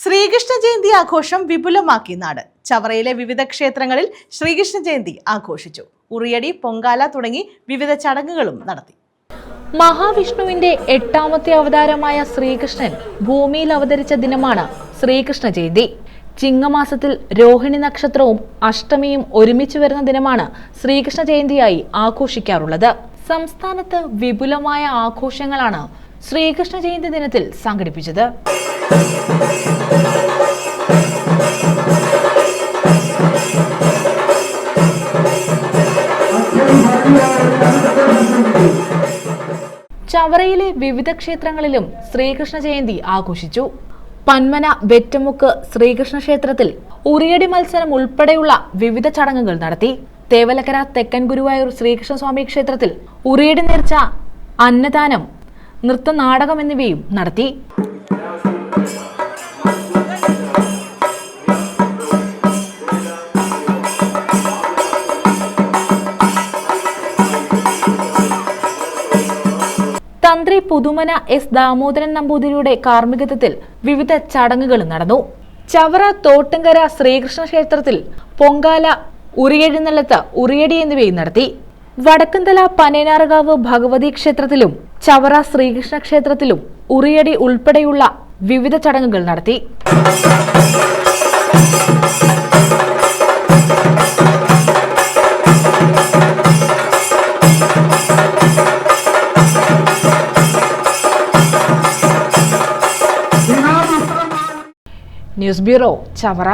ശ്രീകൃഷ്ണ ജയന്തി ആഘോഷം വിപുലമാക്കി നാട്. ചവറയിലെ വിവിധ ക്ഷേത്രങ്ങളിൽ ശ്രീകൃഷ്ണ ജയന്തി ആഘോഷിച്ചു. ഉറിയടി പൊങ്കാല തുടങ്ങി വിവിധ ചടങ്ങുകളും നടത്തി. മഹാവിഷ്ണുവിന്റെ എട്ടാമത്തെ അവതാരമായ ശ്രീകൃഷ്ണൻ ഭൂമിയിൽ അവതരിച്ച ദിനമാണ് ശ്രീകൃഷ്ണ ജയന്തി. ചിങ്ങമാസത്തിൽ രോഹിണി നക്ഷത്രവും അഷ്ടമിയും ഒരുമിച്ച് വരുന്ന ദിനമാണ് ശ്രീകൃഷ്ണ ജയന്തിയായി ആഘോഷിക്കാറുള്ളത്. സംസ്ഥാനത്ത് വിപുലമായ ആഘോഷങ്ങളാണ് ശ്രീകൃഷ്ണ ജയന്തി ദിനത്തിൽ സംഘടിപ്പിച്ചത്. ചവറയിലെ വിവിധ ക്ഷേത്രങ്ങളിലും ശ്രീകൃഷ്ണ ജയന്തി ആഘോഷിച്ചു. പന്മന വെറ്റമുക്ക് ശ്രീകൃഷ്ണ ക്ഷേത്രത്തിൽ ഉറിയടി മത്സരം ഉൾപ്പെടെയുള്ള വിവിധ ചടങ്ങുകൾ നടത്തി. തേവലക്കര തെക്കൻ ഗുരുവായൂർ ശ്രീകൃഷ്ണസ്വാമി ക്ഷേത്രത്തിൽ ഉറിയടി നേർച്ച അന്നദാനം നൃത്തനാടകം എന്നിവയും നടത്തി. തന്ത്രി പുതുമന എസ് ദാമോദരൻ നമ്പൂതിരിയുടെ കാർമ്മികത്വത്തിൽ വിവിധ ചടങ്ങുകൾ നടന്നു. ചവറ തോട്ടുങ്കര ശ്രീകൃഷ്ണ ക്ഷേത്രത്തിൽ പൊങ്കാല ഉറിയെഴുന്നള്ളത്ത് ഉറിയടി എന്നിവയും നടത്തി. വടക്കന്തല പനേനാറുകാവ് ഭഗവതി ക്ഷേത്രത്തിലും ചവറ ശ്രീകൃഷ്ണ ക്ഷേത്രത്തിലും ഉറിയടി ഉൾപ്പെടെയുള്ള വിവിധ ചടങ്ങുകൾ നടത്തി. News bureau Chavara